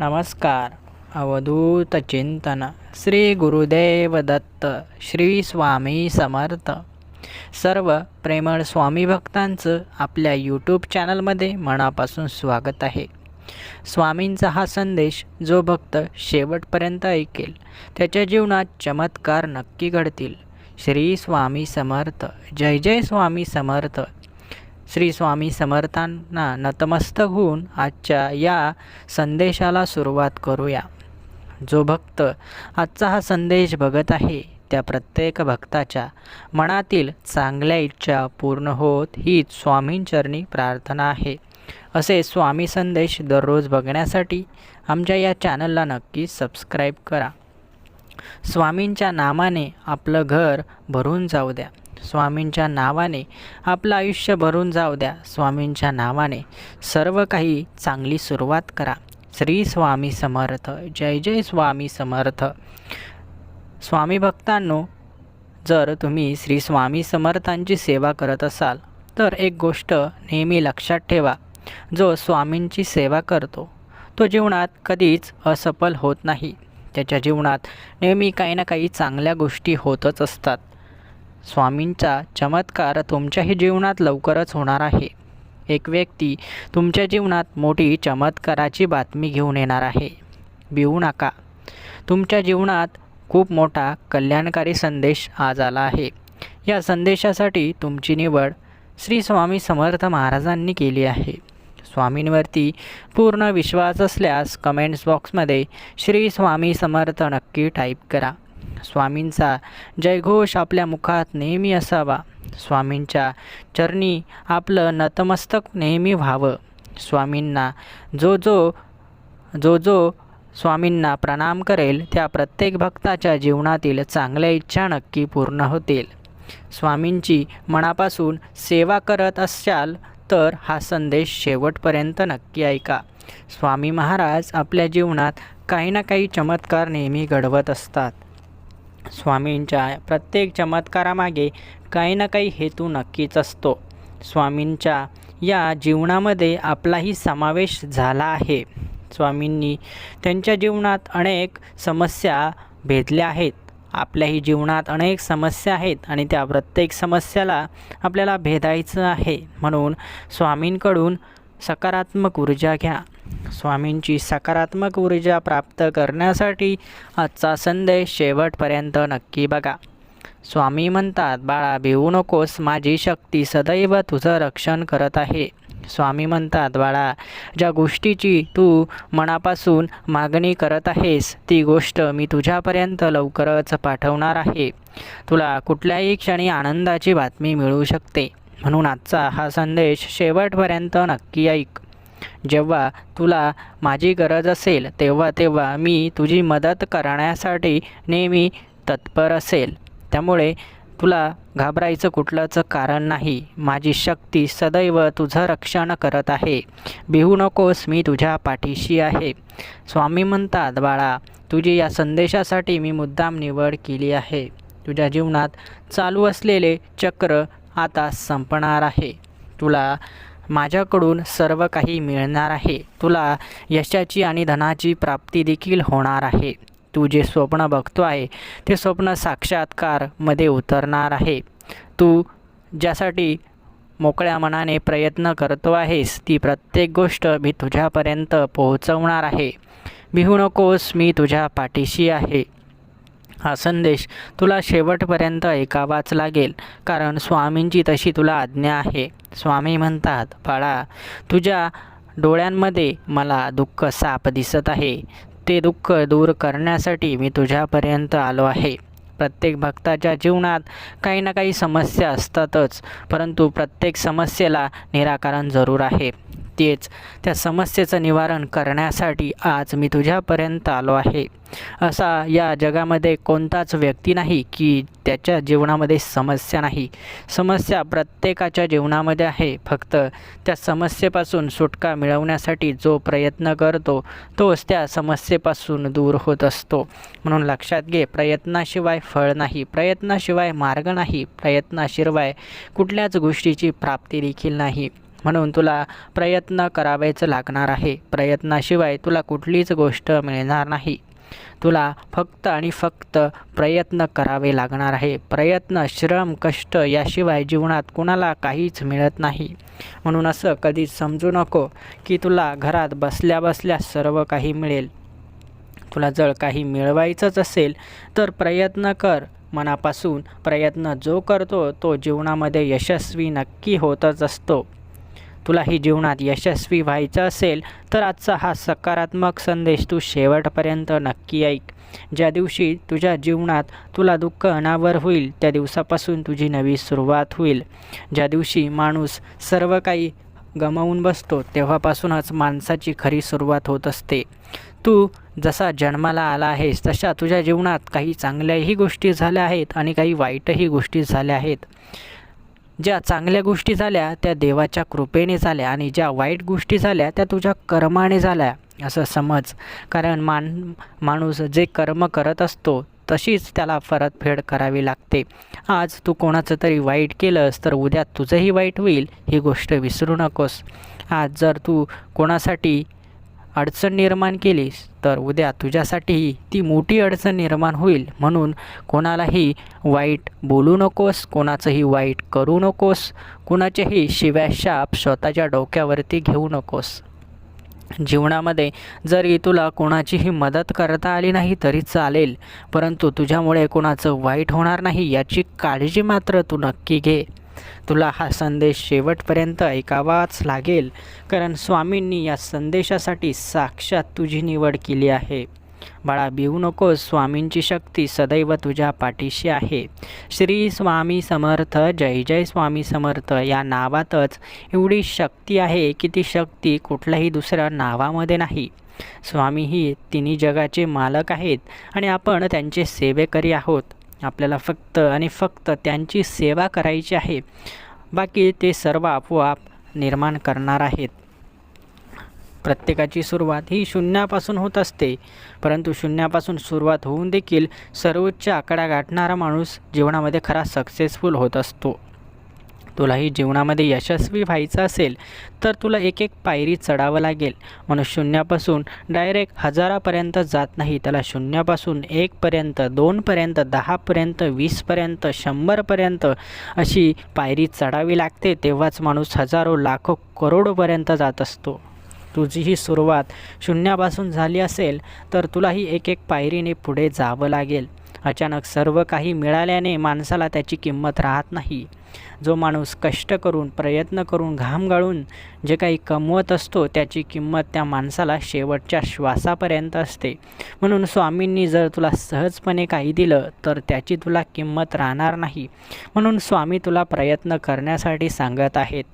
नमस्कार. अवधूत चिंतन. श्री गुरुदेव दत्त श्री स्वामी समर्थ. सर्व प्रेमळ स्वामी भक्तांचं आपल्या यूट्यूब चॅनलमध्ये मनापासून स्वागत आहे. स्वामींचा हा संदेश जो भक्त शेवटपर्यंत ऐकेल त्याच्या जीवनात चमत्कार नक्की घडतील. श्री स्वामी समर्थ. जय जय स्वामी समर्थ. श्री स्वामी समर्थांना नतमस्तक होऊन आजच्या या संदेशाला सुरुवात करूया. जो भक्त आजचा हा संदेश बघत आहे त्या प्रत्येक भक्ताच्या मनातील चांगल्या इच्छा पूर्ण होत हीच स्वामींचरणी प्रार्थना आहे. असे स्वामी संदेश दररोज बघण्यासाठी आमच्या या चॅनलला नक्की सबस्क्राईब करा. स्वामींच्या नामाने आपलं घर भरून जाऊ द्या. स्वामींच्या नावाने आपलं आयुष्य भरून जाऊ द्या. स्वामींच्या नावाने सर्व काही चांगली सुरुवात करा. श्री स्वामी समर्थ. जय जय स्वामी समर्थ. स्वामी भक्तांनो जर तुम्ही श्री स्वामी समर्थांची सेवा करत असाल तर एक गोष्ट नेहमी लक्षात ठेवा. जो स्वामींची सेवा करतो तो जीवनात कधीच असफल होत नाही. त्याच्या जीवनात नेहमी काही ना काही चांगल्या गोष्टी होतच असतात. स्वामींचा चमत्कार तुमच्याही जीवनात लवकरच होणार आहे. एक व्यक्ती तुमच्या जीवनात मोठी चमत्काराची बातमी घेऊन येणार आहे. भिवू नका. तुमच्या जीवनात खूप मोठा कल्याणकारी संदेश आज आला आहे. या संदेशासाठी तुमची निवड श्री स्वामी समर्थ महाराजांनी केली आहे. स्वामींवरती पूर्ण विश्वास असल्यास कमेंट्स बॉक्समध्ये श्री स्वामी समर्थ नक्की टाईप करा. स्वामींचा जयघोष आपल्या मुखात नेहमी असावा. स्वामींच्या चरणी आपलं नतमस्तक नेहमी व्हावं. स्वामींना जो जो जो जो स्वामींना प्रणाम करेल त्या प्रत्येक भक्ताच्या जीवनातील चांगल्या इच्छा नक्की पूर्ण होतील. स्वामींची मनापासून सेवा करत असाल तर हा संदेश शेवटपर्यंत नक्की ऐका. स्वामी महाराज आपल्या जीवनात काही ना काही चमत्कार नेहमी घडवत असतात. स्वामींच्या प्रत्येक चमत्कारामागे काही ना काही हेतू नक्कीच असतो. स्वामींच्या या जीवनामध्ये आपलाही समावेश झाला आहे. स्वामींनी त्यांच्या जीवनात अनेक समस्या भेदल्या आहेत. आपल्याही जीवनात अनेक समस्या आहेत आणि त्या प्रत्येक समस्याला आपल्याला भेदायचं आहे. म्हणून स्वामींकडून सकारात्मक ऊर्जा घ्या. स्वामींची सकारात्मक ऊर्जा प्राप्त करण्यासाठी आजचा संदेश शेवटपर्यंत नक्की बघा. स्वामी म्हणतात बाळा भिवू नकोस माझी शक्ती सदैव तुझं रक्षण करत आहे. स्वामी म्हणतात बाळा ज्या गोष्टीची तू मनापासून मागणी करत आहेस ती गोष्ट मी तुझ्यापर्यंत लवकरच पाठवणार आहे. तुला कुठल्याही क्षणी आनंदाची बातमी मिळू शकते. म्हणून आजचा हा संदेश शेवटपर्यंत नक्की ऐक. जेव्हा तुला माझी गरज असेल तेव्हा तेव्हा मी तुझी मदत करण्यासाठी नेहमी तत्पर असेल. त्यामुळे तुला घाबरायचं कुठलंच कारण नाही. माझी शक्ती सदैव तुझं रक्षण करत आहे. भिवू नकोस मी तुझ्या पाठीशी आहे. स्वामी म्हणतात बाळा तुझी या संदेशासाठी मी मुद्दाम निवड केली आहे. तुझ्या जीवनात चालू असलेले चक्र आता संपणार आहे. तुला माझ्याकडून सर्व काही मिळणार आहे. तुला यशाची आणि धनाची प्राप्ती देखील होणार आहे. तू जे स्वप्न बघतो आहे ते स्वप्न साक्षात्कारमध्ये उतरणार आहे. तू ज्यासाठी मोकळ्या मनाने प्रयत्न करतो आहेस ती प्रत्येक गोष्ट मी तुझ्यापर्यंत पोहोचवणार आहे. बिहू नकोस मी तुझ्या पाठीशी आहे. हा संदेश तुला शेवटपर्यंत ऐकावाच लागेल. कारण स्वामींची तशी तुला आज्ञा आहे. स्वामी म्हणतात बाळा तुझ्या डोळ्यांमध्ये मला दुःख साप दिसत आहे. ते दुःख दूर करण्यासाठी मी तुझ्यापर्यंत आलो आहे. प्रत्येक भक्ताच्या जीवनात काही ना काही समस्या असतातच परंतु प्रत्येक समस्येला निराकरण जरूर आहे. तेच त्या समस्येचं निवारण करण्यासाठी आज मी तुझ्यापर्यंत आलो आहे. असा या जगामध्ये कोणताच व्यक्ती नाही की त्याच्या जीवनामध्ये समस्या नाही. समस्या प्रत्येकाच्या जीवनामध्ये आहे. फक्त त्या समस्येपासून सुटका मिळवण्यासाठी जो प्रयत्न करतो तोच त्या समस्येपासून दूर होत असतो. म्हणून लक्षात घे प्रयत्नाशिवाय फळ नाही प्रयत्नाशिवाय मार्ग नाही प्रयत्नाशिवाय कुठल्याच गोष्टीची प्राप्ती देखील नाही. म्हणून तुला प्रयत्न करावेच लागणार आहे. प्रयत्नाशिवाय तुला कुठलीच गोष्ट मिळणार नाही. तुला फक्त आणि फक्त प्रयत्न करावे लागणार आहे. प्रयत्न श्रम कष्ट याशिवाय जीवनात कुणाला काहीच मिळत नाही. म्हणून असं कधीच समजू नको की तुला घरात बसल्या बसल्या सर्व काही मिळेल. तुला जर काही मिळवायचंच असेल तर प्रयत्न कर. मनापासून प्रयत्न जो करतो तो जीवनामध्ये यशस्वी नक्की होतच असतो. तुलाही जीवनात यशस्वी व्हायचं असेल तर आजचा हा सकारात्मक संदेश तू शेवटपर्यंत नक्की ऐक. ज्या दिवशी तुझ्या जीवनात तुला दुःख अनावर होईल त्या दिवसापासून तुझी नवी सुरुवात होईल. ज्या दिवशी माणूस सर्व काही गमावून बसतो तेव्हापासूनच माणसाची खरी सुरुवात होत असते. तू जसा जन्माला आला आहेस तशा तुझ्या जीवनात काही चांगल्याही गोष्टी झाल्या आहेत आणि काही वाईटही गोष्टी झाल्या आहेत. ज्या चांगल्या गोष्टी झाल्या त्या देवाच्या कृपेने झाल्या आणि ज्या वाईट गोष्टी झाल्या त्या तुझ्या कर्माने झाल्या असं समज. कारण मान माणूस जे कर्म करत असतो तशीच त्याला परतफेड करावी लागते. आज तू कोणाचं तरी वाईट केलंस तर उद्या तुझंही वाईट होईल ही गोष्ट विसरू नकोस. आज जर तू कोणासाठी अडचण निर्माण केलीस तर उद्या तुझ्यासाठीही ती मोठी अडचण निर्माण होईल म्हणून कोणालाही वाईट बोलू नकोस कोणाचंही वाईट करू नकोस कुणाच्याही शिव्याशाप स्वतःच्या डोक्यावरती घेऊ नकोस. जीवनामध्ये जरी तुला कोणाचीही मदत करता आली नाही तरी चालेल परंतु तुझ्यामुळे कोणाचं वाईट होणार नाही याची काळजी मात्र तू नक्की घे. तुला हा संदेश शेवटपर्यंत ऐकावाच लागेल कारण स्वामींनी या संदेशासाठी साक्षात तुझी निवड केली आहे. बाळा भिवू नको स्वामींची शक्ती सदैव तुझ्या पाठीशी आहे. श्री स्वामी समर्थ जय जय स्वामी समर्थ या नावातच एवढी शक्ती आहे की ती शक्ती कुठल्याही दुसऱ्या नावामध्ये नाही. स्वामी ही तिन्ही जगाचे मालक आहेत आणि आपण त्यांचे सेवेकरी आहोत. आपल्याला फक्त आणि फक्त त्यांची सेवा करायची आहे. बाकी ते सर्व आपोआप निर्माण करणार आहेत. प्रत्येकाची सुरुवात ही शून्यापासून होत असते परंतु शून्यापासून सुरुवात होऊन देखील सर्वोच्च आकडा गाठणारा माणूस जीवनामध्ये खरा सक्सेसफुल होत असतो. तुलाही जीवनामध्ये यशस्वी व्हायचं असेल तर तुला एक एक पायरी चढावं लागेल. म्हणून शून्यापासून डायरेक्ट हजारापर्यंत जात नाही. त्याला शून्यापासून एकपर्यंत दोनपर्यंत दहापर्यंत वीसपर्यंत शंभरपर्यंत अशी पायरी चढावी लागते. तेव्हाच माणूस हजारो लाखो करोडोपर्यंत जात असतो. तुझी ही सुरुवात शून्यापासून झाली असेल तर तुलाही एक एक पायरीने पुढे जावं लागेल. अचानक सर्व काही मिळाल्याने माणसाला त्याची किंमत राहत नाही. जो माणूस कष्ट करून प्रयत्न करून घाम गाळून जे काही कमवत असतो त्याची किंमत त्या माणसाला शेवटच्या श्वासापर्यंत असते. म्हणून स्वामींनी जर तुला सहजपणे काही दिलं तर त्याची तुला किंमत राहणार नाही. म्हणून स्वामी तुला प्रयत्न करण्यासाठी सांगत आहेत.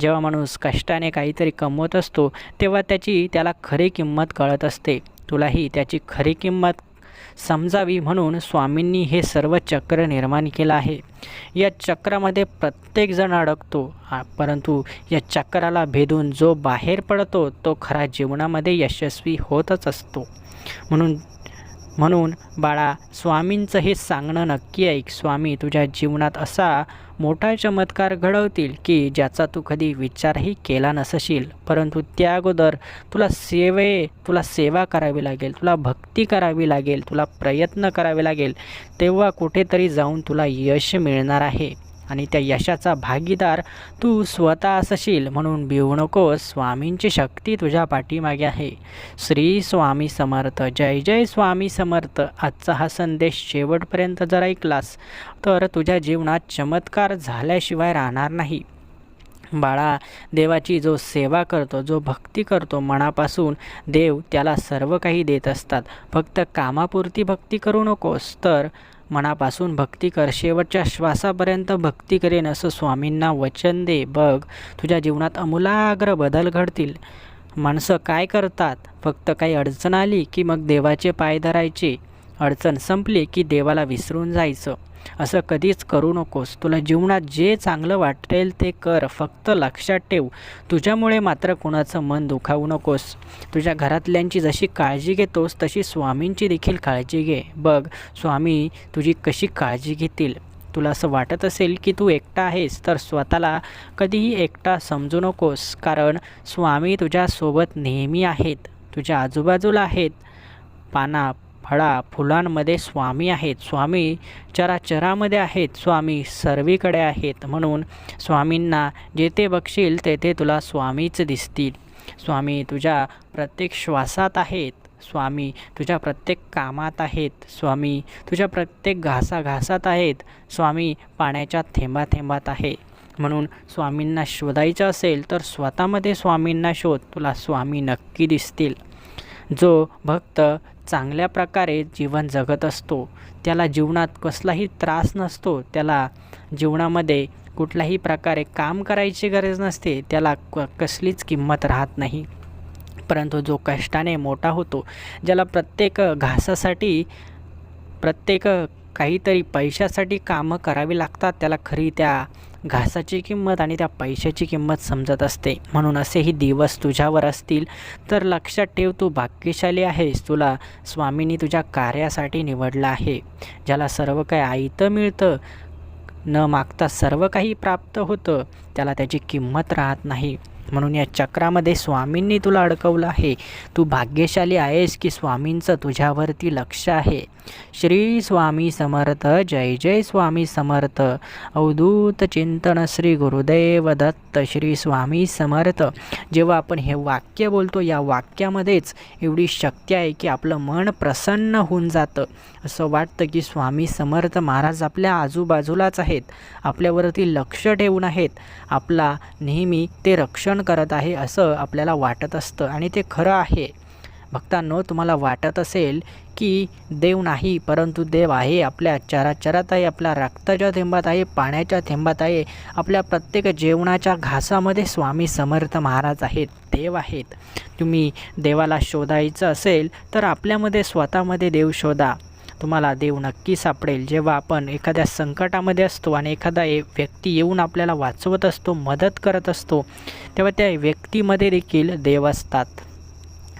जेव्हा माणूस कष्टाने काहीतरी कमवत असतो तेव्हा त्याची त्याला खरी किंमत कळत असते. तुलाही त्याची खरी किंमत समजावी म्हणून स्वामींनी हे सर्व चक्र निर्माण केलं आहे. या चक्रामध्ये प्रत्येकजण अडकतो परंतु या चक्राला भेदून जो बाहेर पडतो तो खरा जीवनामध्ये यशस्वी होतच असतो. म्हणून म्हणून बाळा स्वामींचं हे सांगणं नक्की ऐक. स्वामी तुझ्या जीवनात असा मोठा चमत्कार घडवतील की ज्याचा तू कधी विचारही केला नसशील. परंतु त्या अगोदर तुला सेवे तुला सेवा करावी लागेल तुला भक्ती करावी लागेल तुला प्रयत्न करावे लागेल तेव्हा कुठेतरी जाऊन तुला यश मिळणार आहे. आणि त्या यशाचा भागीदार तू स्वतः असशील म्हणून भिवू नकोस स्वामींची शक्ती तुझ्या पाठीमागे आहे. श्री स्वामी समर्थ. जय जय स्वामी समर्थ. आजचा हा संदेश शेवटपर्यंत जर ऐकलास तर तुझ्या जीवनात चमत्कार झाल्याशिवाय राहणार नाही. बाळा देवाची जो सेवा करतो जो भक्ती करतो मनापासून देव त्याला सर्व काही देत असतात. फक्त कामापुरती भक्ती करू नकोस. तर मनापासून भक्ती कर. शेवटच्या श्वासापर्यंत भक्ती करेन असं स्वामींना वचन दे. बघ तुझ्या जीवनात अमूलाग्र बदल घडतील. माणसं काय करतात? फक्त काही अडचण आली की मग देवाचे पाय धरायचे? अडचण संपली की देवाला विसरून जायचं. असं कधीच करू नकोस. तुला जीवनात जे चांगलं वाटेल ते कर. फक्त लक्षात ठेव. तुझ्यामुळे मात्र कुणाचं मन दुखावू नकोस. तुझ्या घरातल्यांची जशी काळजी घेतोस तशी स्वामींची देखील काळजी घे. बघ स्वामी तुझी कशी काळजी घेतील? तुला असं वाटत असेल की तू एकटा आहेस तर स्वतःला कधीही एकटा समजू नकोस. कारण स्वामी तुझ्यासोबत नेहमी आहेत. तुझ्या आजूबाजूला आहेत. पाना फळा फुलांमध्ये स्वामी आहेत. स्वामी चराचरामध्ये आहेत. स्वामी सर्वीकडे आहेत. म्हणून स्वामींना जेथे बघशील तेथे तुला स्वामीच दिसतील. स्वामी तुझ्या प्रत्येक श्वासात आहेत. स्वामी तुझ्या प्रत्येक कामात आहेत. स्वामी तुझ्या प्रत्येक घासाघासात आहेत. स्वामी पाण्याच्या थेंबाथेंबात आहे. म्हणून स्वामींना शोधायचं असेल तर स्वतःमध्ये स्वामींना शोध. तुला स्वामी नक्की दिसतील. जो भक्त चांगल्या प्रकारे जीवन जगत असतो त्याला जीवनात कसलाही त्रास नसतो त्याला जीवनामध्ये कुठल्याही प्रकारे काम करायची गरज नसते त्याला क कसलीच किंमत राहत नाही. परंतु जो कष्टाने मोठा होतो ज्याला प्रत्येक घासासाठी प्रत्येक काहीतरी पैशासाठी कामं करावी लागतात त्याला खरी त्या घासाची किंमत आणि त्या पैशाची किंमत समजत असते. म्हणून असेही दिवस तुझ्यावर असतील तर लक्षात ठेव तू भाग्यशाली आहेस. तुला स्वामींनी तुझ्या कार्यासाठी निवडलं आहे ज्याला सर्व काही आईतं मिळतं. न मागता सर्व काही प्राप्त होतं त्याला त्याची किंमत राहत नाही. म्हणून या चक्रामध्ये स्वामींनी तुला अडकवलं आहे. तू भाग्यशाली आहेस की स्वामींचं तुझ्यावरती लक्ष आहे. श्री स्वामी समर्थ जय जय स्वामी समर्थ. अवधूत चिंतन श्री गुरुदेव दत्त श्री स्वामी समर्थ. जेव्हा आपण हे वाक्य बोलतो या वाक्यामध्येच एवढी शक्ती आहे की आपलं मन प्रसन्न होऊन जातं. असं वाटतं की स्वामी समर्थ महाराज आपल्या आजूबाजूलाच आहेत. आपल्यावरती लक्ष ठेवून आहेत. आपला नेहमी ते रक्षण करत आहे असं आपल्याला वाटत असतं आणि ते खरं आहे. भक्तांनो तुम्हाला वाटत असेल की देव नाही परंतु देव आहे. आपल्या चराचरात आहे आपल्या रक्ताच्या थेंबात आहे पाण्याच्या थेंबात आहे. आपल्या प्रत्येक जेवणाच्या घासामध्ये स्वामी समर्थ महाराज आहेत देव आहेत. तुम्ही देवाला शोधायचं असेल तर आपल्यामध्ये स्वतःमध्ये देव शोधा. तुम्हाला देव नक्की सापडेल. जेव्हा आपण एखाद्या संकटामध्ये असतो आणि एखादा ए व्यक्ती येऊन आपल्याला वाचवत असतो मदत करत असतो तेव्हा त्या व्यक्तीमध्ये देखील देव असतात.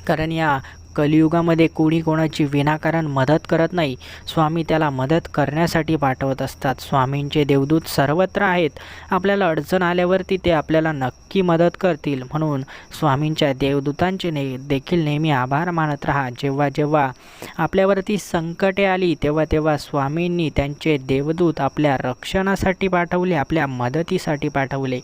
कारण या कलियुगामध्ये कोणी कोणाची विनाकारण मदत करत नाही स्वामी त्याला मदत करण्यासाठी पाठवत असतात. स्वामींचे देवदूत सर्वत्र आहेत. आपल्याला अडचण आल्यावरती ते आपल्याला नक्की मदत करतील. म्हणून स्वामींच्या देवदूतांचे ने देखील नेहमी आभार मानत राहा. जेव्हा जेव्हा आपल्यावरती संकटे आली तेव्हा तेव्हा स्वामींनी त्यांचे देवदूत आपल्या रक्षणासाठी पाठवले आपल्या मदतीसाठी पाठवले.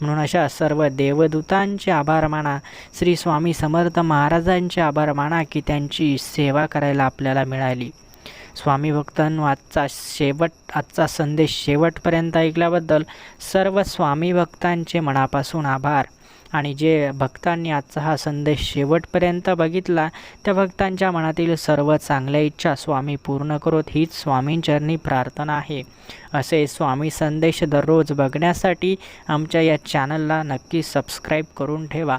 म्हणून अशा सर्व देवदूतांचे आभार माना. श्री स्वामी समर्थ महाराजांचे आभार माना. की त्यांची सेवा करायला आपल्याला मिळाली. स्वामी भक्तांनो आजचा शेवट आजचा संदेश शेवटपर्यंत ऐकल्याबद्दल सर्व स्वामी भक्तांचे मनापासून आभार. आणि जे भक्तांनी आजचा हा संदेश शेवटपर्यंत बघितला त्या भक्तांच्या मनातील सर्व चांगल्या इच्छा स्वामी पूर्ण करोत हीच स्वामींचरणी प्रार्थना आहे. असे स्वामी संदेश दररोज बघण्यासाठी आमच्या या चॅनलला नक्की सबस्क्राईब करून ठेवा.